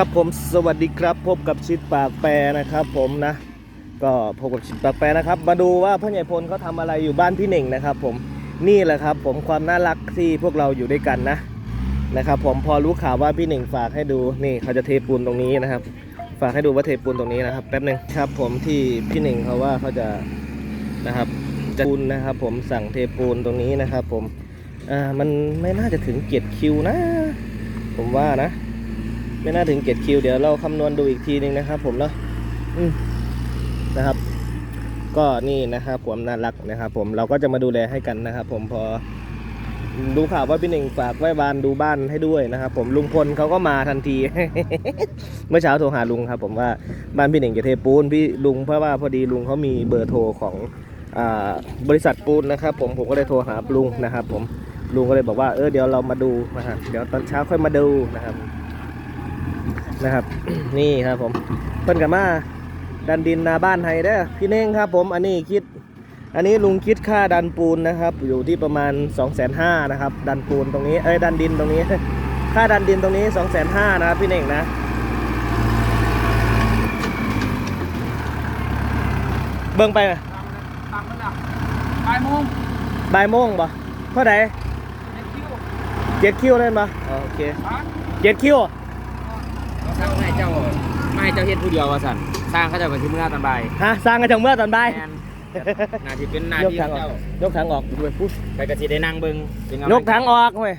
ครับผมสวัสดีครับพบกับชิดปากแปรนะครับ ผมนะ ก็พบกับชิดปากแปรนะครับ มาดูว่าพ่อใหญ่พลเขาทำอะไรอยู่บ้านพี่หน่งนะครับ ผมนี่แหละครับ ผมความน่ารักที่พวกเราอยู่ด้วยกันนะนะครับ ผมพอรู้ข่าวว่าพี่หน่งฝากให้ดูนี่เขาจะเทปูนตรงนี้นะครับ ฝากให้ดูว่าเทปูนตรงนี้นะครับแป๊บหนึ่งครับ ผมที่พี่หน่งเขาว่าเขาจะนะครับจะปูนนะครับ ผมสั่งเทปูนตรงนี้นะครับ ผมอ่ามันไม่น่าจะถึงเกียรติคิวนะ ผมว่านะ ไม่น่าถึงเกตคิวเดี๋ยวเราคำนวณดูอีกทีหนึงนะครับผมเนาะนะครับ ก็นี่นะครับผมน่ารักนะครับ ผมเราก็จะมาดูแลให้กันนะครับ ผมพอดูข่าวว่าพี่หนึ่งฝากไว้บานดูบ้านให้ด้วยนะครับ ผมลุงพลเขาก็มาทันที เมื่อเช้าโทรหาลุงครับ ผมว่าบ้านพี่หนึ่งจะเทปูนพี่ลุงเพราะว่าพอดีลุงเขามีเบอร์โทรของอบริษัทปูนนะครับ ผมผมก็เลยโทรหาลุงนะครับ ผมลุงก็เลยบอกว่าเออเดี๋ยวเรามาดูนะฮะเดี๋ยวตอนเช้าค่อยมาดูนะครับ นะครับ นี่ครับผมเพิ่นกับมาดันดินนาบ้านไฮเด้อพี่เน่งครับผมอันนี้คิด อันนี้ลุงคิดค่าดันปูนนะครับ อยู่ที่ประมาณ2องแสนห้านะครับ ดันปูนตรงนี้เอ้ยดันดินตรงนี้ ค่าดันดินตรงนี้2องแสนห้านะครับพี่เน่งนะเบิ่งไปไหมตามระดับบ่ายโมงบ่ายโมงบ่เท่าไหร่เจ็ดคิวเจ็ดคิวเล่นบ่อ๋อโอเคฮะเจ็ดคิวเขา สร้างให้เจ้าไม่ให้เจ้าเฮ็ดผู้เดียวว่าสั่นสร้างเขาเจะไปที่เมื่อตอนบ่ายฮะสร้างกันจังเมื่อตอนบ่ายแม่นนาทีเป็นหนายกที่ถังออเจ้ากยกถังออกด้วยพูดไปกระสีได้นั่งเบิ่งเป็นไงยกถังออกเว้ย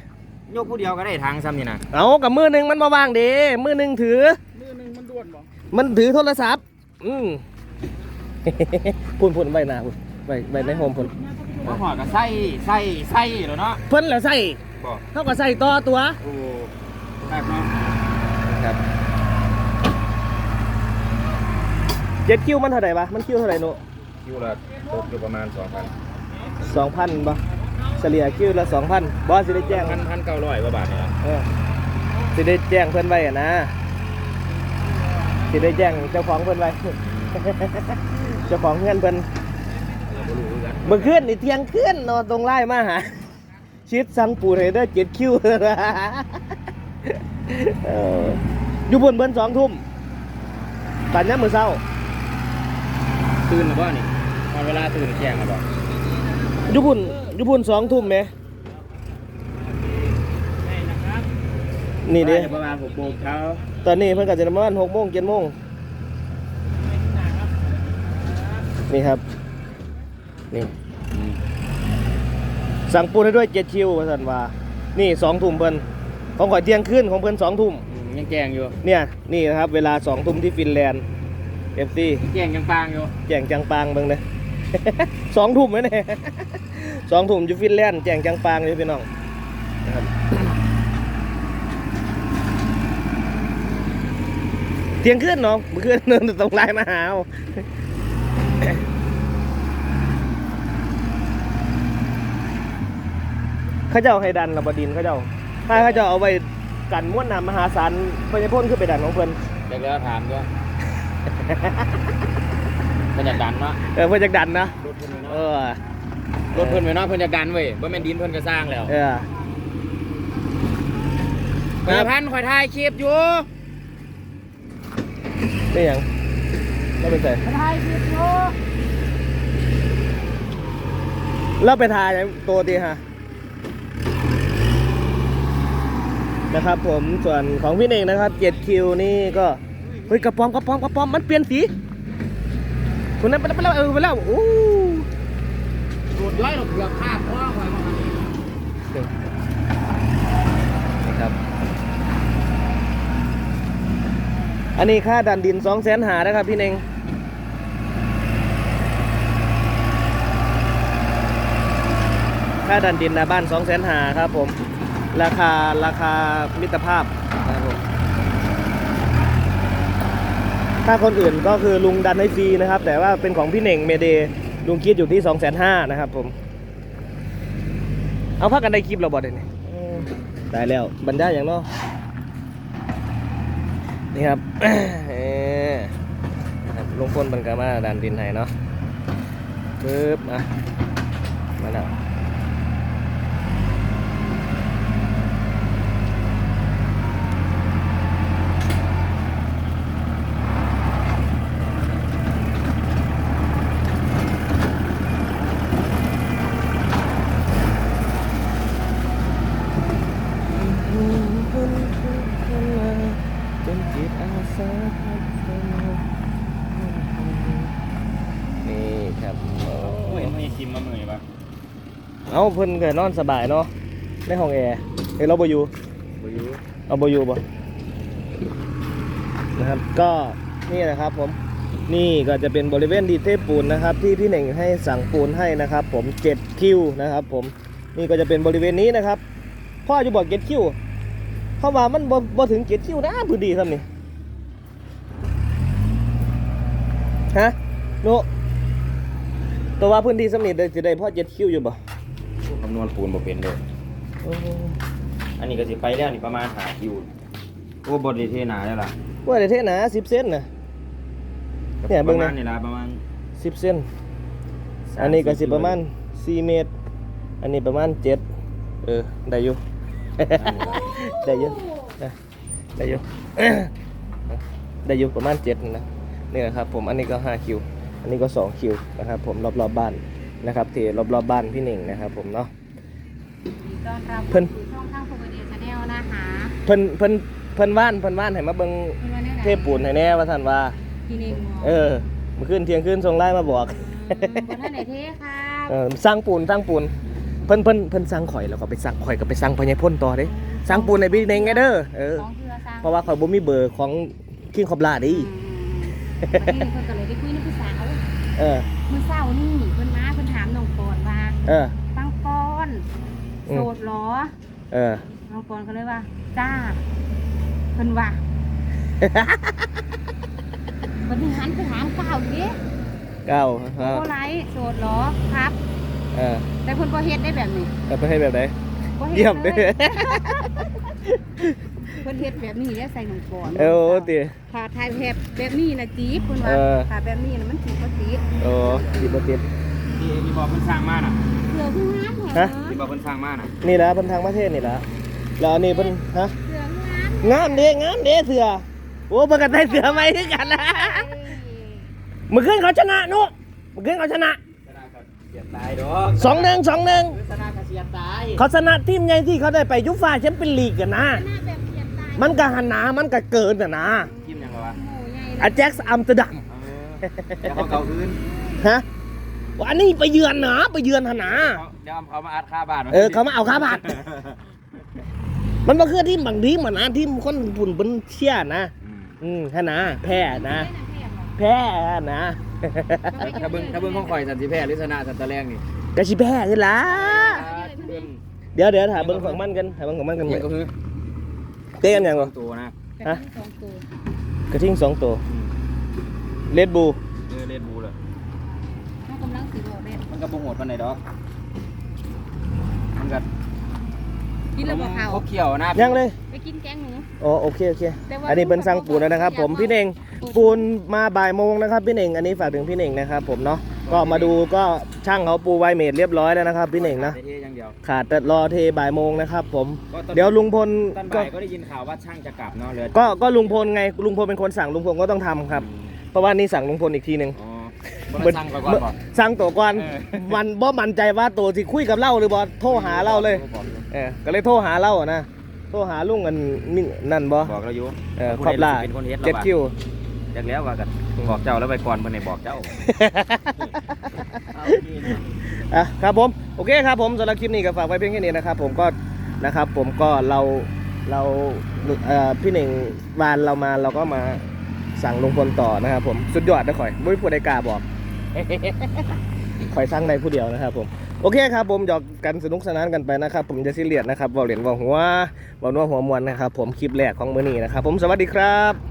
ยกผู้เดียวก็ได้ทางซ้ำนี่นะเอากับมือหนึ่งมันมาว่างเด้มือหนึ่งถือมือนึงมันด่วนบ่มันถือโทรศัพท์ อืม พุ่นพุ่นใบหน้าพุ่นใบใบในโฮมพุ่นว่าหัวก็ใส่ใส่ใส่แล้วเนาะเพิ่นแล้วใส่บ่เท่ากับใส่ต่อตัวโอ้แบบเนาะ ครับ เจ็ดคิวมันเท่าไหร่ปะมันคิวเท่าไหร่โนคิวละตกอยู่ประมาณ2,000สองพันปะเฉลี่ยคิวละสองพันบอสสิได้แจ้ง1,000 1,900กว่าบาทเนี่ยเออสิได้แจ้งเพิ่นไว้อะนะสิได้แจ้งเจ้าของเพิ่นไว้เจ้าของเงินเพิ่นบ่รู้คือกันเมื่อคืนนี่เที่ยงคืนนอนตรงไล่มาหาชิดสั่งปูไทเดอร์เจ็ดคิวเอออยู่บนเบิ้นสองทุ่มปันนี้มือเศร้า ตื่นหรือบ่นี่ตอนเวลาตื่นแจ้งหรือบ่อยู่บุญอยู่บุญสองทุ่มไหมนี่เด้ประมาณ6โมงเช้าตอนนี้เพิ่นก็จะประมาณหกโมงเจ็ดโมงนี่ครับ นี่ สั่งปูนให้ด้วยเจ็ดคิวว่าสันว่า นี่สองทุ่มเพิ่นของข่อยเที่ยงคืนของเพิ่นสองทุ่มอืมยังแจ้งอยู่ เนี่ย นี่นะครับ เวลาสองทุ่มที่ฟินแลนด์ เอฟซีแจ้งยังปางอยู่แจงจังปางเบิ่งเลย สองทุ่มไหมเนี่ยสองทุ่มอยู่ฟินแลนด์แจงจังปางเลยพี่น้องนะครับเที่ยงคืนเนาะเมื่อคืนเนินตรงไลน์มาหาเอาเขาเจ้าให้ดันระบดินเขาเจ้าถ้าเขาเจ้าเอาไว้กันม้วนน้ำมหาศาลพญพ่นขึ้นไปดันของเพิ่นเด็กแล้วถามด้วย เพิ่นอยากดันเนาะเออเพิ่นจะดันนะรถเพิ่นไว้เอเนาะอรถเพิ่นไว้เนาะเพิ่นอยากดันเว้ยบ่แม่นดินเพิ่นก็สร้างแล้วเออเพิ่นพันข่อยถ่ายคลิปอยู่นี่ยังเราไปใส่ถ่ายคลิปอยู่เราไปทายตัวดีฮะนะครับผมส่วนของพี่เองนะครับเจ็ดคิวนี่ก็ เฮ้ยกระป๋อมกระป๋อมกระป๋อมมันเปลี่ยนสีคนนั้นไปแล้วไปแล้วเออไปแล้วโอ้รถไล่เราเกือบคาบพ่อข่านี่ครับอันนี้ค่าดันดินสองแสนหานะครับพี่เองค่าดันดินนะบ้านสองแสนหาครับผม ราคาราคามิตรภาพนะครับผม ถ้าคนอื่นก็คือลุงดันให้ฟรีนะครับ แต่ว่าเป็นของพี่เน่งเมเดย์ลุงคิดอยู่ที่สองแสนห้านะครับผม เอาพักกันได้คลิปเราบอดเลยนี่ได้แล้วบรรยายอย่างเนาะนี่ครับเอ่อนะครับลุงพลบันกามาดันดินไห้เนาะปึ๊บอะมาแล้ว นี่ครับโอ้ โอ้ยไม่คิมมาเมื่อยปะเอาเพิ่นก็นอนสบายเนาะในห้องแอร์เฮ้ยเราบ่อยู่บ่อยู่เอาบ่อยู่บ่นะครับก็นี่นะครับผมนี่ก็จะเป็นบริเวณดีเทปปูนนะครับ ที่พี่เหน่งให้สั่งปูนให้นะครับ ผม7คิวนะครับ ผมนี่ก็จะเป็นบริเวณนี้นะครับพ่อจะบอก7คิวเพราะว่ามันบ่บ่ถึง7คิวนะพื้นที่ทำนี่ฮะโน ตัวว่าพื้นที่สำนิทได้จะได้พ่อ7คิวอยู่บ่คำนวณปูนบ่เป็นเลยอันนี้ก็สิไปแล้วนี่ประมาณหาคิวโอ้บไดเทหนาแล้วล่ะว่าได้เท่หนา10เซนนะเนี่ยเบิ่งนะประมาณนี่ล่ะประมาณ10เซนอันนี้ก็สิประมาณ4เมตร อันนี้ประมาณ7เออได้อยู่ได้อยู่นะได้อยู่ได้อยู่ประมาณ7นะนี่นะครับผมอันนี้ก็5คิว อันนี้ก็ 2 คิวนะครับผมรอบๆบบ้านนะครับที่รอบๆบบ้านพี่หนิงนะครับผมเนาะต้อนรับเพิ่นสู่ช่องทางโฟกัสเดียชาแนลนะคะเพิ่นเพิ่นเพิ่นว่านเพิ่นว่านให้มาเบิ่งเพิ่นว่าแน่ๆเทพปูนให้แน่ว่าท่านว่ากินเองหมอเออเมื่อคืนเที่ยงคืนส่งไลน์มาบอกอืมบนท่านไหนเท่ค่ะเออสร้างปูนสร้างปูนเพิ่นเพิ่นเพิ่นสร้างข่อยแล้วก็ไปสร้างข่อยก็ไปสร้างพญายพ่นต่อเด้สร้างปูนในพี่เองไงเด้อเออของเพื่อสร้างเพราะว่าข่อยบ่มีเบอร์ของคิงคอบลาดิอืมวันนี้เพิ่นก็เลย เออ เมื่อเช้านี่เพิ่นมาเพิ่นถามน้องปอนว่าเออ ปังปอนอืม โสดเหรอเออ น้องปอนก็เลยว่า จ้าเพิ่นว่าวันนี้หันไปถามก้าวดิเก้าเออโอ้ไรโสดเหรอครับ เออแต่เพิ่นบ่เฮ็ดได้แบบนี้แล้วไปให้แบบไหนบ่ฮ็ดเยี่ยมเลเด้อเพิ่นเฮ็ดแบบนี้เด้ใส่น้องปอนเออโอ้ติผ่าทายแบบแบบนี้นะจีบเพิ่นว่าเออผ่าแบบนี้น่ะมันจีบบ่จีบโอ้ดีบ่ติดที่ที่บอกเพิ่นสร้างมาน่ะเสือคืองามแท้ฮะที่บอกเพิ่นสร้างมาน่ะนี่ละเพิ่นทางประเทศนี่ละแล้วอันนี้เพิ่นฮะเสืองามงามเด้งามเด้เสือโอ้เพิ่นก็ได้เสือใหม่คือกันนะเมื่อคืนเขาชนะนุเมื่อคืนเขาชนะชนะก็เสียตายดอกสองหนึ่งสองหนึ่งชนะก็เสียตายเขาชนะทีมใหญ่ที่เขาได้ไปยุฟ่าแชมเปี้ยนลีกกันนะหน้าแบบเปลี่ยนตาย มันก็หันหนามันก็เกินนะนะทีมหยังก็วะโอ้ใหญ่อาแจ็คส์อัมสเตอร์ดัมเออเดี๋ยวเขาเก่าคืนฮะวันนี้ไปเยือนหนาไปเยือนหนนาเดี๋ยวเอามาอัดค่าบ้านไว้เออเขามาเอาค่าบัตรมันมาคือทีมบางทีมอะนะทีมคนปุ่นบนเชี่ยนะอืมอืมฮะนะแพ้นะแพ้เหรอแพ้นะถ้าเบิ่งถ้าเบิ่งของข่อยสันติแพ้หรือชนะสันตะแรงนี่กะชิแพ้ขึ้นละเบิ่งเดี๋ยวเดี๋ยวถามเบิ้งของมันกันถามเบิ้งของมันกันเบิ่งก็คือ เต้กันยังสวะองตัวนะฮะสองตัวกระทิงสองตัวอืมเลดบูเออเลดบูเลยน้องกำลังสิบอกเด้มันก็บ่โหดปานใดดอกมันก็กินแล้วบ่เข้าครบเขียวนะยังเลยไปกินแกงหนู อ๋อโอเคโอเค แต่ว่าอันนี้เป็นสั่งปูนแล้วนะครับ ผมพี่เน่งปูนปูนมาบ่ายโมงนะครับพี่เน่งอันนี้ฝากถึงพี่เน่งนะครับผมเนาะ ก็มาดูก็ช่างเขาปูไวเมดเรียบร้อยแล้วนะครับพี่เน่งนะเทอย่างเดียวขาดแต่รอเทบ่ายโมงนะครับ ผมก็ตอนเดี๋ยวลุงพลตอนก็บ่ายก็ได้ยินข่าวว่าช่างจะกลับเนาะเหลือก็ก็ลุงพลไงลุงพลเป็นคนสั่งลุงพลก็ต้องทำครับ เพราะว่านี่สั่งลุงพลอีกทีหนึ่งอ๋อบ่ได้สั่งไปก่อนบ่สั่งตัวก่อนเออมันบ่มั่นใจว่าตัวที่คุยกับเล่าหรือบ่โทรหาเล่าเลยบอกอยู่เออก็เลยโทรหาเล่าอะนะโทรหาลุงกันนี่นั่นบ่บอกเราอยู่เออผู้ขอบใดล่าเป็นคนเฮ็ดเจ็ดแล้วคิวจากแล้วว่ากัน บอกเจ้าแล้วไปก่อนเพิ่นให้บอกเจ้าอะครับผมโอเคครับผมสำหรับคลิปนี้ก็ฝากไว้เพียงแค่นี้นะครับ ผมก็นะครับ ผมก็เราเราเอ่อพี่หนึ่งวานเรามาเราก็มาสั่งลุงพลต่อนะครับผมสุดยอดนะข่อยไม่พูดใดกล้าบอกข่อยสั่งในผู้เดียวนะครับผมโอเคครับผมหยอกกันสนุกสนานกันไปนะครับ ผมจะซีเรียสนะครับเบาเหรียญเบาหัวเบานัวหัวมวนนะครับ ผมคลิปแรกของมื้อนี้นะครับ ผมสวัสดีครับ